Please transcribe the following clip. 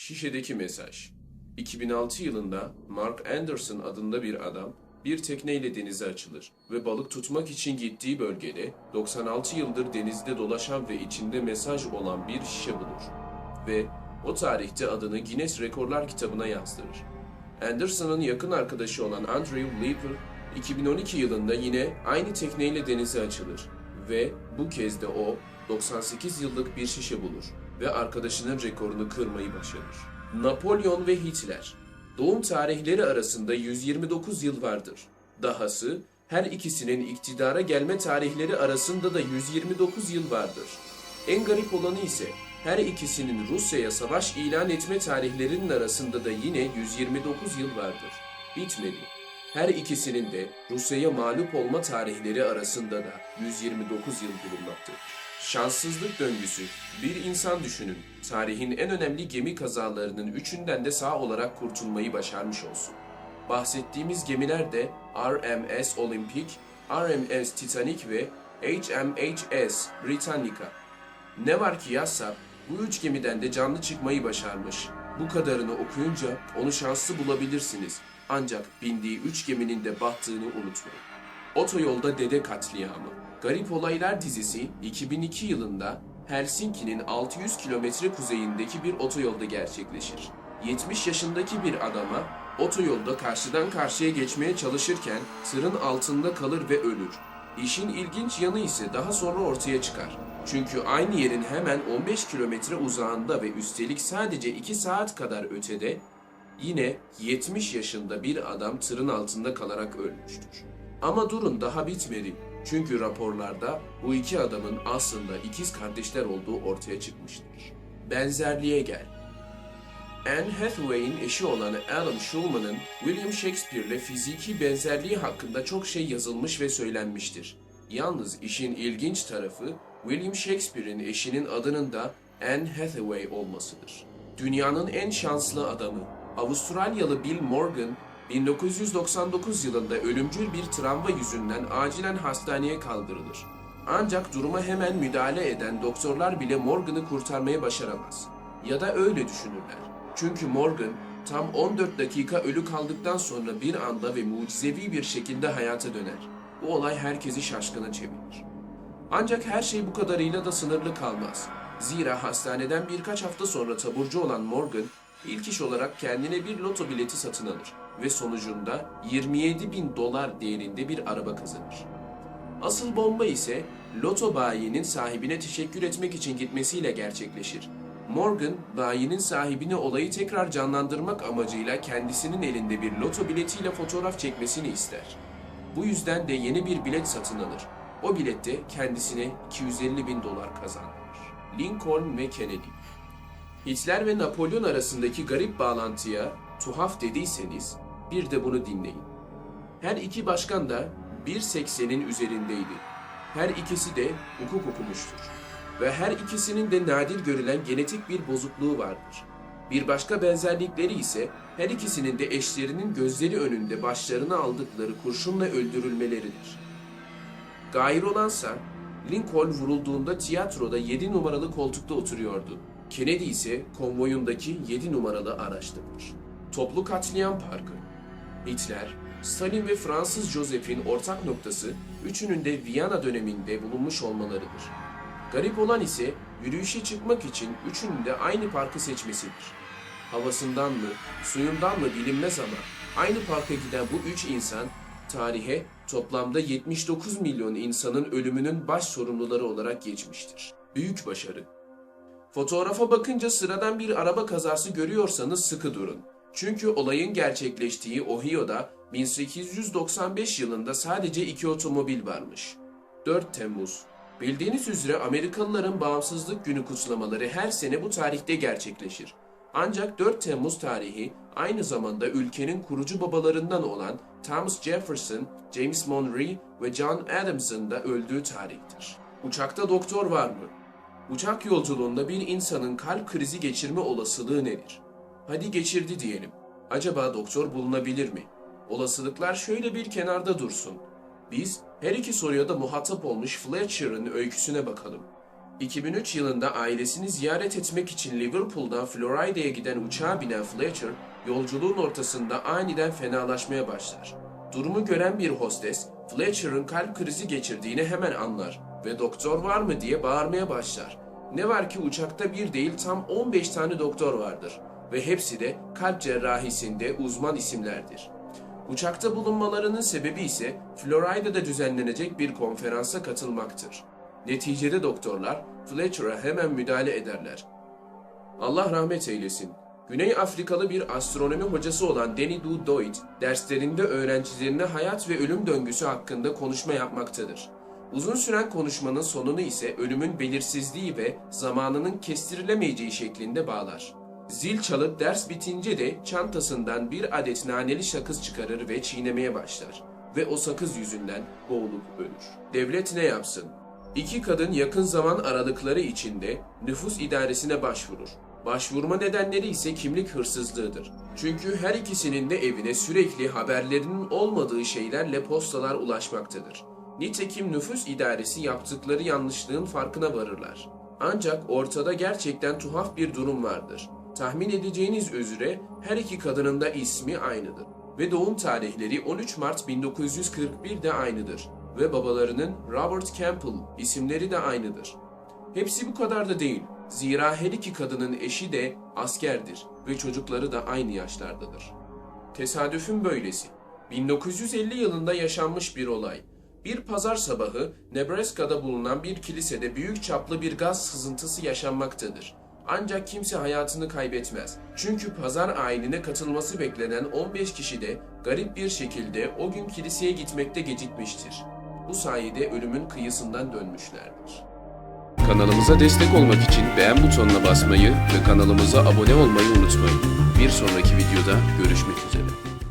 Şişedeki mesaj. 2006 yılında Mark Anderson adında bir adam bir tekneyle denize açılır ve balık tutmak için gittiği bölgede 96 yıldır denizde dolaşan ve içinde mesaj olan bir şişe bulur ve o tarihte adını Guinness Rekorlar kitabına yazdırır. Anderson'ın yakın arkadaşı olan Andrew Leeper 2012 yılında yine aynı tekneyle denize açılır ve bu kez de o 98 yıllık bir şişe bulur ve arkadaşının rekorunu kırmayı başarır. Napolyon ve Hitler Doğum tarihleri arasında 129 yıl vardır. Dahası her ikisinin iktidara gelme tarihleri arasında da 129 yıl vardır. En garip olanı ise her ikisinin Rusya'ya savaş ilan etme tarihlerinin arasında da yine 129 yıl vardır. Bitmedi. Her ikisinin de Rusya'ya mağlup olma tarihleri arasında da 129 yıl bulunmaktadır. Şanssızlık döngüsü. Bir insan düşünün. Tarihin en önemli gemi kazalarının üçünden de sağ olarak kurtulmayı başarmış olsun. Bahsettiğimiz gemiler de RMS Olympic, RMS Titanic ve HMHS Britannica. Ne var ki yazsa bu üç gemiden de canlı çıkmayı başarmış. Bu kadarını okuyunca onu şanslı bulabilirsiniz. Ancak bindiği üç geminin de battığını unutmayın. Otoyolda Dede Katliamı Garip Olaylar dizisi 2002 yılında Helsinki'nin 600 kilometre kuzeyindeki bir otoyolda gerçekleşir. 70 yaşındaki bir adama otoyolda karşıdan karşıya geçmeye çalışırken tırın altında kalır ve ölür. İşin ilginç yanı ise daha sonra ortaya çıkar. Çünkü aynı yerin hemen 15 kilometre uzağında ve üstelik sadece 2 saat kadar ötede yine 70 yaşında bir adam tırın altında kalarak ölmüştür. Ama durun daha bitmedi. Çünkü raporlarda bu iki adamın aslında ikiz kardeşler olduğu ortaya çıkmıştır. Benzerliğe gel. Anne Hathaway'in eşi olan Alan Schulman'ın William Shakespeare ile fiziki benzerliği hakkında çok şey yazılmış ve söylenmiştir. Yalnız işin ilginç tarafı William Shakespeare'in eşinin adının da Anne Hathaway olmasıdır. Dünyanın en şanslı adamı, Avustralyalı Bill Morgan, 1999 yılında ölümcül bir travma yüzünden acilen hastaneye kaldırılır. Ancak duruma hemen müdahale eden doktorlar bile Morgan'ı kurtarmaya başaramaz. Ya da öyle düşünürler. Çünkü Morgan tam 14 dakika ölü kaldıktan sonra bir anda ve mucizevi bir şekilde hayata döner. Bu olay herkesi şaşkına çevirir. Ancak her şey bu kadarıyla da sınırlı kalmaz. Zira hastaneden birkaç hafta sonra taburcu olan Morgan, ilk iş olarak kendine bir loto bileti satın alır ve sonucunda 27 bin dolar değerinde bir araba kazanır. Asıl bomba ise loto bayinin sahibine teşekkür etmek için gitmesiyle gerçekleşir. Morgan, bayinin sahibine olayı tekrar canlandırmak amacıyla kendisinin elinde bir loto biletiyle fotoğraf çekmesini ister. Bu yüzden de yeni bir bilet satın alır. O bilette kendisine 250 bin dolar kazandırır. Lincoln ve Kennedy Hitler ve Napolyon arasındaki garip bağlantıya tuhaf dediyseniz bir de bunu dinleyin. Her iki başkan da 1.80'in üzerindeydi. Her ikisi de hukuk okumuştur. Ve her ikisinin de nadir görülen genetik bir bozukluğu vardır. Bir başka benzerlikleri ise her ikisinin de eşlerinin gözleri önünde başlarına aldıkları kurşunla öldürülmeleridir. Gair olansa Lincoln vurulduğunda tiyatroda 7 numaralı koltukta oturuyordu. Kennedy ise konvoyundaki 7 numaralı araçtadır. Toplu katliam parkı. Hitler, Stalin ve Fransız Joseph'in ortak noktası üçünün de Viyana döneminde bulunmuş olmalarıdır. Garip olan ise yürüyüşe çıkmak için üçünün de aynı parkı seçmesidir. Havasından mı, suyundan mı bilinmez ama aynı parka giden bu üç insan tarihe toplamda 79 milyon insanın ölümünün baş sorumluları olarak geçmiştir. Büyük başarı. Fotoğrafa bakınca sıradan bir araba kazası görüyorsanız sıkı durun. Çünkü olayın gerçekleştiği Ohio'da 1895 yılında sadece iki otomobil varmış. 4 Temmuz Bildiğiniz üzere Amerikalıların bağımsızlık günü kutlamaları her sene bu tarihte gerçekleşir. Ancak 4 Temmuz tarihi aynı zamanda ülkenin kurucu babalarından olan Thomas Jefferson, James Monroe ve John Adams'ın da öldüğü tarihtir. Uçakta doktor var mı? Uçak yolculuğunda bir insanın kalp krizi geçirme olasılığı nedir? Hadi geçirdi diyelim. Acaba doktor bulunabilir mi? Olasılıklar şöyle bir kenarda dursun. Biz her iki soruya da muhatap olmuş Fletcher'ın öyküsüne bakalım. 2003 yılında ailesini ziyaret etmek için Liverpool'dan Florida'ya giden uçağa binen Fletcher, yolculuğun ortasında aniden fenalaşmaya başlar. Durumu gören bir hostes, Fletcher'ın kalp krizi geçirdiğini hemen anlar ve doktor var mı diye bağırmaya başlar. Ne var ki uçakta bir değil tam 15 tane doktor vardır ve hepsi de kalp cerrahisinde uzman isimlerdir. Uçakta bulunmalarının sebebi ise Florida'da düzenlenecek bir konferansa katılmaktır. Neticede doktorlar Fletcher'a hemen müdahale ederler. Allah rahmet eylesin. Güney Afrikalı bir astronomi hocası olan Danny Du Doit, derslerinde öğrencilerine hayat ve ölüm döngüsü hakkında konuşma yapmaktadır. Uzun süren konuşmanın sonunu ise ölümün belirsizliği ve zamanının kestirilemeyeceği şeklinde bağlar. Zil çalıp ders bitince de çantasından bir adet naneli sakız çıkarır ve çiğnemeye başlar. Ve o sakız yüzünden boğulup ölür. Devlet ne yapsın? İki kadın yakın zaman aralıkları içinde nüfus idaresine başvurur. Başvurma nedenleri ise kimlik hırsızlığıdır. Çünkü her ikisinin de evine sürekli haberlerinin olmadığı şeylerle postalar ulaşmaktadır. Nitekim nüfus idaresi yaptıkları yanlışlığın farkına varırlar. Ancak ortada gerçekten tuhaf bir durum vardır. Tahmin edeceğiniz üzere her iki kadının da ismi aynıdır. Ve doğum tarihleri 13 Mart 1941 de aynıdır. Ve babalarının Robert Campbell isimleri de aynıdır. Hepsi bu kadar da değil. Zira her iki kadının eşi de askerdir ve çocukları da aynı yaşlardadır. Tesadüfün böylesi. 1950 yılında yaşanmış bir olay. Bir pazar sabahı Nebraska'da bulunan bir kilisede büyük çaplı bir gaz sızıntısı yaşanmaktadır. Ancak kimse hayatını kaybetmez. Çünkü pazar ayinine katılması beklenen 15 kişi de garip bir şekilde o gün kiliseye gitmekte gecikmiştir. Bu sayede ölümün kıyısından dönmüşlerdir. Kanalımıza destek olmak için beğen butonuna basmayı ve kanalımıza abone olmayı unutmayın. Bir sonraki videoda görüşmek üzere.